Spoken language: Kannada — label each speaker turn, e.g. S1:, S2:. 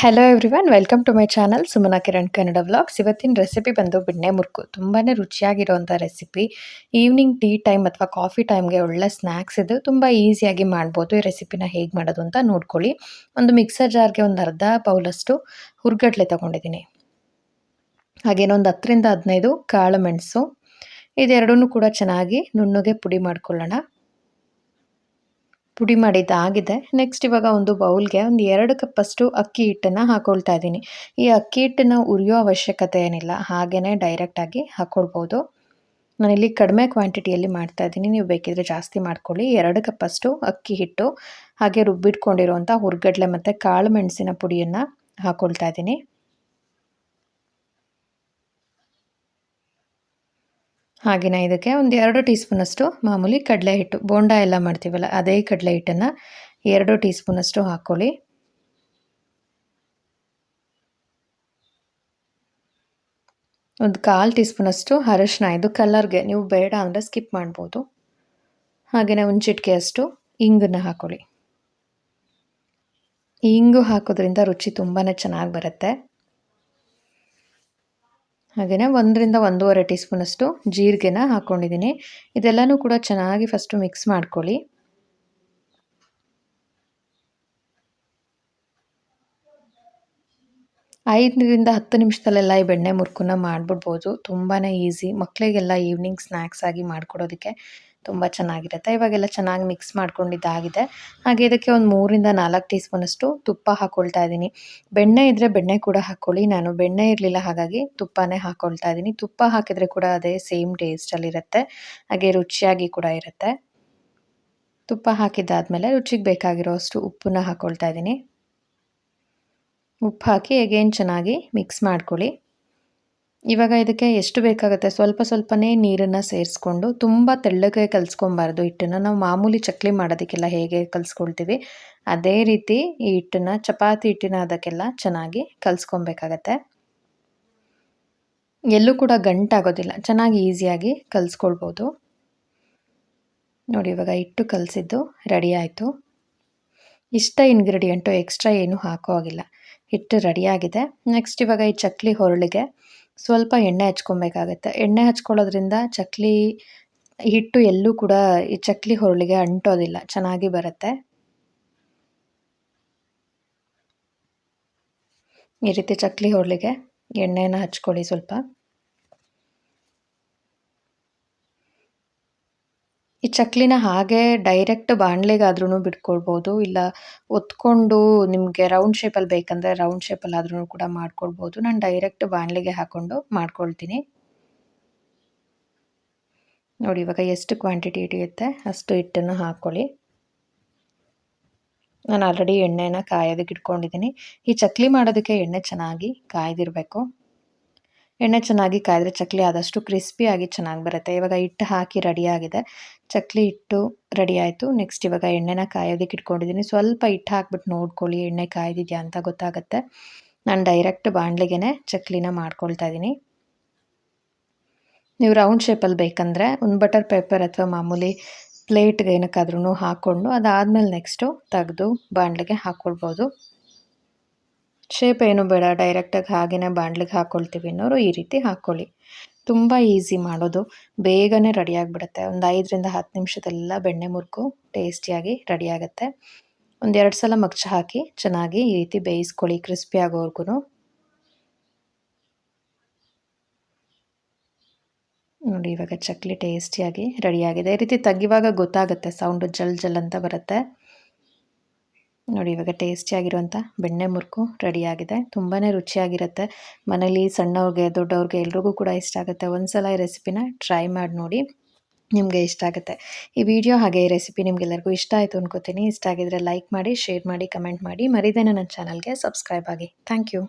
S1: Hello everyone welcome to my channel Sumana Kiran Kannada vlogs ಇವತ್ತಿನ ರೆಸಿಪಿ ಬಂದು ಬಿಡ್ನೆ ಮುರುಕು. ತುಂಬಾ ರುಚಿಯಾಗಿರುವಂಥ ರೆಸಿಪಿ ಈವ್ನಿಂಗ್ ಟೀ ಟೈಮ್ ಅಥವಾ ಕಾಫಿ ಟೈಮ್ಗೆ ಒಳ್ಳೆ ಸ್ನ್ಯಾಕ್ಸ್ ಇದು. ತುಂಬ ಈಸಿಯಾಗಿ ಮಾಡ್ಬೋದು. ಈ ರೆಸಿಪಿನ ಹೇಗೆ ಮಾಡೋದು ಅಂತ ನೋಡ್ಕೊಳ್ಳಿ. ಒಂದು ಮಿಕ್ಸರ್ ಜಾರ್ಗೆ ಒಂದು ಅರ್ಧ ಪೌಲಷ್ಟು ಹುರ್ಗಡ್ಲೆ ತೊಗೊಂಡಿದ್ದೀನಿ. ಹಾಗೇನೋ ಒಂದು ಹತ್ತರಿಂದ ಹದಿನೈದು ಕಾಳು ಮೆಣಸು. ಇದೆರಡೂ ಕೂಡ ಚೆನ್ನಾಗಿ ನುಣ್ಣಗೆ ಪುಡಿ ಮಾಡ್ಕೊಳ್ಳೋಣ. ಪುಡಿ ಮಾಡಿದ್ದು ಆಗಿದೆ. ನೆಕ್ಸ್ಟ್ ಇವಾಗ ಒಂದು ಬೌಲ್ಗೆ ಒಂದು ಎರಡು ಕಪ್ಪಷ್ಟು ಅಕ್ಕಿ ಹಿಟ್ಟನ್ನು ಹಾಕ್ಕೊಳ್ತಾ ಇದ್ದೀನಿ. ಈ ಅಕ್ಕಿ ಹಿಟ್ಟನ್ನು ಉರಿಯೋ ಅವಶ್ಯಕತೆ ಏನಿಲ್ಲ. ಹಾಗೆಯೇ ಡೈರೆಕ್ಟಾಗಿ ಹಾಕ್ಕೊಳ್ಬೋದು ನಾನಿಲ್ಲಿ ಕಡಿಮೆ ಕ್ವಾಂಟಿಟಿಯಲ್ಲಿ ಮಾಡ್ತಾ ಇದ್ದೀನಿ. ನೀವು ಬೇಕಿದ್ರೆ ಜಾಸ್ತಿ ಮಾಡ್ಕೊಳ್ಳಿ. ಎರಡು ಕಪ್ಪಷ್ಟು ಅಕ್ಕಿ ಹಿಟ್ಟು ಹಾಗೆ ರುಬ್ಬಿಟ್ಕೊಂಡಿರುವಂಥ ಹುರ್ಗಡ್ಲೆ ಮತ್ತು ಕಾಳು ಮೆಣಸಿನ ಪುಡಿಯನ್ನು ಹಾಕ್ಕೊಳ್ತಾ ಇದ್ದೀನಿ. ಹಾಗೆಯೇ ಇದಕ್ಕೆ ಒಂದು ಎರಡು ಟೀ ಸ್ಪೂನಷ್ಟು ಮಾಮೂಲಿ ಕಡಲೆ ಹಿಟ್ಟು. ಬೋಂಡ ಎಲ್ಲ ಮಾಡ್ತೀವಲ್ಲ, ಅದೇ ಕಡಲೆ ಹಿಟ್ಟನ್ನು ಎರಡು ಟೀ ಸ್ಪೂನಷ್ಟು ಹಾಕ್ಕೊಳ್ಳಿ. ಒಂದು ಕಾಲು ಟೀ ಸ್ಪೂನಷ್ಟು ಅರಶಿನ, ಇದು ಕಲರ್ಗೆ ನೀವು ಬೇಡ ಅಂದರೆ ಸ್ಕಿಪ್ ಮಾಡ್ಬೋದು. ಹಾಗೆಯೇ ಒಂದು ಚಿಟಿಕೆಯಷ್ಟು ಇಂಗನ್ನು ಹಾಕ್ಕೊಳ್ಳಿ. ಇಂಗು ಹಾಕೋದ್ರಿಂದ ರುಚಿ ತುಂಬಾ ಚೆನ್ನಾಗಿ ಬರುತ್ತೆ. ಹಾಗೆಯೇ ಒಂದರಿಂದ ಒಂದೂವರೆ ಟೀ ಸ್ಪೂನಷ್ಟು ಜೀರಿಗೆನ ಹಾಕ್ಕೊಂಡಿದ್ದೀನಿ ಇದೆಲ್ಲನೂ ಕೂಡ ಚೆನ್ನಾಗಿ ಫಸ್ಟು ಮಿಕ್ಸ್ ಮಾಡ್ಕೊಳ್ಳಿ. ಐದರಿಂದ ಹತ್ತು ನಿಮಿಷದಲ್ಲೆಲ್ಲ ಈ ಬೆಣ್ಣೆ ಮುರುಕನ್ನ ಮಾಡಿಬಿಡ್ಬೋದು. ತುಂಬಾ ಈಸಿ ಮಕ್ಕಳಿಗೆಲ್ಲ ಈವ್ನಿಂಗ್ ಸ್ನ್ಯಾಕ್ಸ್ ಆಗಿ ಮಾಡಿಕೊಡೋದಕ್ಕೆ ತುಂಬ ಚೆನ್ನಾಗಿರುತ್ತೆ. ಇವಾಗೆಲ್ಲ ಚೆನ್ನಾಗಿ ಮಿಕ್ಸ್ ಮಾಡ್ಕೊಂಡಿದ್ದಾಗಿದೆ. ಹಾಗೆ ಇದಕ್ಕೆ ಒಂದು ಮೂರಿಂದ ನಾಲ್ಕು ಟೀ ಸ್ಪೂನಷ್ಟು ತುಪ್ಪ ಹಾಕ್ಕೊಳ್ತಾ ಇದ್ದೀನಿ. ಬೆಣ್ಣೆ ಇದ್ದರೆ ಬೆಣ್ಣೆ ಕೂಡ ಹಾಕ್ಕೊಳ್ಳಿ ನಾನು ಬೆಣ್ಣೆ ಇರಲಿಲ್ಲ, ಹಾಗಾಗಿ ತುಪ್ಪನೇ ಹಾಕ್ಕೊಳ್ತಾ ಇದ್ದೀನಿ. ತುಪ್ಪ ಹಾಕಿದರೆ ಕೂಡ ಅದೇ ಸೇಮ್ ಟೇಸ್ಟಲ್ಲಿರುತ್ತೆ ಹಾಗೆ ರುಚಿಯಾಗಿ ಕೂಡ ಇರುತ್ತೆ. ತುಪ್ಪ ಹಾಕಿದ್ದಾದಮೇಲೆ ರುಚಿಗೆ ಬೇಕಾಗಿರೋ ಅಷ್ಟು ಉಪ್ಪನ್ನ ಹಾಕ್ಕೊಳ್ತಾ ಇದ್ದೀನಿ. ಉಪ್ಪು ಹಾಕಿ ಹೇಗೇನು ಚೆನ್ನಾಗಿ ಮಿಕ್ಸ್ ಮಾಡ್ಕೊಳ್ಳಿ. ಇವಾಗ ಇದಕ್ಕೆ ಎಷ್ಟು ಬೇಕಾಗುತ್ತೆ? ಸ್ವಲ್ಪ ಸ್ವಲ್ಪನೇ ನೀರನ್ನು ಸೇರಿಸ್ಕೊಂಡು ತುಂಬ ತೆಳ್ಳಗೆ ಕಲಿಸ್ಕೊಬಾರ್ದು ಹಿಟ್ಟನ್ನು. ನಾವು ಮಾಮೂಲಿ ಚಕ್ಲಿ ಮಾಡೋದಕ್ಕೆಲ್ಲ ಹೇಗೆ ಕಲಿಸ್ಕೊಳ್ತೀವಿ, ಅದೇ ರೀತಿ ಈ ಹಿಟ್ಟನ್ನು, ಚಪಾತಿ ಹಿಟ್ಟಿನ ಅದಕ್ಕೆಲ್ಲ ಚೆನ್ನಾಗಿ ಕಲಿಸ್ಕೊಬೇಕಾಗತ್ತೆ. ಎಲ್ಲೂ ಕೂಡ ಗಂಟಾಗೋದಿಲ್ಲ, ಚೆನ್ನಾಗಿ ಈಸಿಯಾಗಿ ಕಲಿಸ್ಕೊಳ್ಬೋದು. ನೋಡಿ, ಇವಾಗ ಹಿಟ್ಟು ಕಲಿಸಿದ್ದು ರೆಡಿ ಆಯಿತು. ಇಷ್ಟ ಇಂಗ್ರೀಡಿಯೆಂಟು ಎಕ್ಸ್ಟ್ರಾ ಏನೂ ಹಾಕೋ ಆಗಿಲ್ಲ ಹಿಟ್ಟು ರೆಡಿಯಾಗಿದೆ ನೆಕ್ಸ್ಟ್ ಇವಾಗ ಈ ಚಕ್ಲಿ ಹೊರಳಿಗೆ ಸ್ವಲ್ಪ ಎಣ್ಣೆ ಹಚ್ಕೊಬೇಕಾಗತ್ತೆ. ಎಣ್ಣೆ ಹಚ್ಕೊಳ್ಳೋದ್ರಿಂದ ಚಕ್ಲಿ ಹಿಟ್ಟು ಎಲ್ಲೂ ಕೂಡ ಈ ಚಕ್ಲಿ ಹೊರಳಿಗೆ ಅಂಟೋದಿಲ್ಲ, ಚೆನ್ನಾಗಿ ಬರುತ್ತೆ. ಈ ರೀತಿ ಚಕ್ಲಿ ಹೊರಳಿಗೆ ಎಣ್ಣೆನ ಹಚ್ಕೊಳ್ಳಿ ಸ್ವಲ್ಪ. ಈ ಚಕ್ಲಿನ ಹಾಗೆ ಡೈರೆಕ್ಟ್ ಬಾಣಲೆಗಾದ್ರೂ ಬಿಟ್ಕೊಳ್ಬೋದು ಇಲ್ಲ, ಒತ್ಕೊಂಡು ನಿಮಗೆ ರೌಂಡ್ ಶೇಪಲ್ಲಿ ಬೇಕಂದರೆ ರೌಂಡ್ ಶೇಪಲ್ಲಿ ಆದ್ರೂ ಕೂಡ ಮಾಡ್ಕೊಳ್ಬೋದು ನಾನು ಡೈರೆಕ್ಟ್ ಬಾಣಲೆಗೆ ಹಾಕ್ಕೊಂಡು ಮಾಡ್ಕೊಳ್ತೀನಿ. ನೋಡಿ, ಇವಾಗ ಎಷ್ಟು ಕ್ವಾಂಟಿಟಿ ಹಿಡಿಯುತ್ತೆ? ಅಷ್ಟು ಹಿಟ್ಟನ್ನು ಹಾಕ್ಕೊಳ್ಳಿ ನಾನು ಆಲ್ರೆಡಿ ಎಣ್ಣೆನ ಕಾಯೋದಕ್ಕೆ ಇಟ್ಕೊಂಡಿದ್ದೀನಿ. ಈ ಚಕ್ಲಿ ಮಾಡೋದಕ್ಕೆ ಎಣ್ಣೆ ಚೆನ್ನಾಗಿ ಕಾಯ್ದಿರಬೇಕು. ಎಣ್ಣೆ ಚೆನ್ನಾಗಿ ಕಾಯಿದ್ರೆ ಚಕ್ಲಿ ಆದಷ್ಟು ಕ್ರಿಸ್ಪಿಯಾಗಿ ಚೆನ್ನಾಗಿ ಬರುತ್ತೆ. ಇವಾಗ ಹಿಟ್ಟು ಹಾಕಿ ರೆಡಿಯಾಗಿದೆ ಚಕ್ಲಿ ಹಿಟ್ಟು ರೆಡಿ ಆಯಿತು. ನೆಕ್ಸ್ಟ್ ಇವಾಗ ಎಣ್ಣೆನ ಕಾಯೋದಕ್ಕೆ ಇಟ್ಕೊಂಡಿದ್ದೀನಿ. ಸ್ವಲ್ಪ ಹಿಟ್ಟು ಹಾಕ್ಬಿಟ್ಟು ನೋಡ್ಕೊಳ್ಳಿ ಎಣ್ಣೆ ಕಾಯ್ದಿದೆಯಾ ಅಂತ ಗೊತ್ತಾಗುತ್ತೆ. ನಾನು ಡೈರೆಕ್ಟ್ ಬಾಣಲೆಗೆ ಚಕ್ಲಿನ ಮಾಡ್ಕೊಳ್ತಾ ಇದ್ದೀನಿ. ನೀವು ರೌಂಡ್ ಶೇಪಲ್ಲಿ ಬೇಕಂದರೆ ಒಂದು ಬಟರ್ ಪೇಪರ್ ಅಥವಾ ಮಾಮೂಲಿ ಪ್ಲೇಟ್ಗೆ ಏನಕ್ಕಾದ್ರೂ ಹಾಕ್ಕೊಂಡು ಅದಾದಮೇಲೆ ನೆಕ್ಸ್ಟು ತೆಗೆದು ಬಾಣಲೆಗೆ ಹಾಕ್ಕೊಳ್ಬೋದು. ಶೇಪ್ ಏನು ಬೇಡ ಡೈರೆಕ್ಟಾಗಿ ಹಾಗೆಯೇ ಬಾಣ್ಲಿಗೆ ಹಾಕ್ಕೊಳ್ತೀವಿ ಅನ್ನೋರು ಈ ರೀತಿ ಹಾಕ್ಕೊಳ್ಳಿ ತುಂಬ ಈಸಿ ಮಾಡೋದು. ಬೇಗನೆ ರೆಡಿ ಆಗಿಬಿಡುತ್ತೆ. ಒಂದು ಐದರಿಂದ ಹತ್ತು ನಿಮಿಷದೆಲ್ಲ ಬೆಣ್ಣೆ ಮುರುಕು ಟೇಸ್ಟಿಯಾಗಿ ರೆಡಿ ಆಗುತ್ತೆ. ಒಂದೆರಡು ಸಲ ಮಗ್ಚ ಹಾಕಿ ಚೆನ್ನಾಗಿ ಈ ರೀತಿ ಬೇಯಿಸ್ಕೊಳ್ಳಿ. ಕ್ರಿಸ್ಪಿ ಆಗೋವರೆಗೂ ನೋಡಿ, ಇವಾಗ ಚಕ್ಲಿ ಟೇಸ್ಟಿಯಾಗಿ ರೆಡಿಯಾಗಿದೆ ಈ ರೀತಿ ತೆಗಿವಾಗ ಗೊತ್ತಾಗುತ್ತೆ. ಸೌಂಡು ಜಲ್ ಜಲ್ ಅಂತ ಬರುತ್ತೆ. ನೋಡಿ, ಇವಾಗ ಟೇಸ್ಟಿಯಾಗಿರುವಂಥ ಬೆಣ್ಣೆ ಮುರುಕು ರೆಡಿಯಾಗಿದೆ ತುಂಬಾ ರುಚಿಯಾಗಿರುತ್ತೆ. ಮನೇಲಿ ಸಣ್ಣವ್ರಿಗೆ, ದೊಡ್ಡವ್ರಿಗೆ ಎಲ್ರಿಗೂ ಕೂಡ ಇಷ್ಟ ಆಗುತ್ತೆ. ಒಂದು ಸಲ ಈ ರೆಸಿಪಿನ ಟ್ರೈ ಮಾಡಿ ನೋಡಿ ನಿಮಗೆ ಇಷ್ಟ ಆಗುತ್ತೆ. ಈ ವಿಡಿಯೋ ಹಾಗೆ ಈ ರೆಸಿಪಿ ನಿಮಗೆಲ್ಲರಿಗೂ ಇಷ್ಟ ಆಯಿತು ಅನ್ಕೋತೀನಿ. ಇಷ್ಟ ಆಗಿದ್ರೆ ಲೈಕ್ ಮಾಡಿ ಶೇರ್ ಮಾಡಿ ಕಮೆಂಟ್ ಮಾಡಿ. ಮರಿದೇನೆ ನನ್ನ ಚಾನಲ್ಗೆ ಸಬ್ಸ್ಕ್ರೈಬ್ ಆಗಿ. Thank you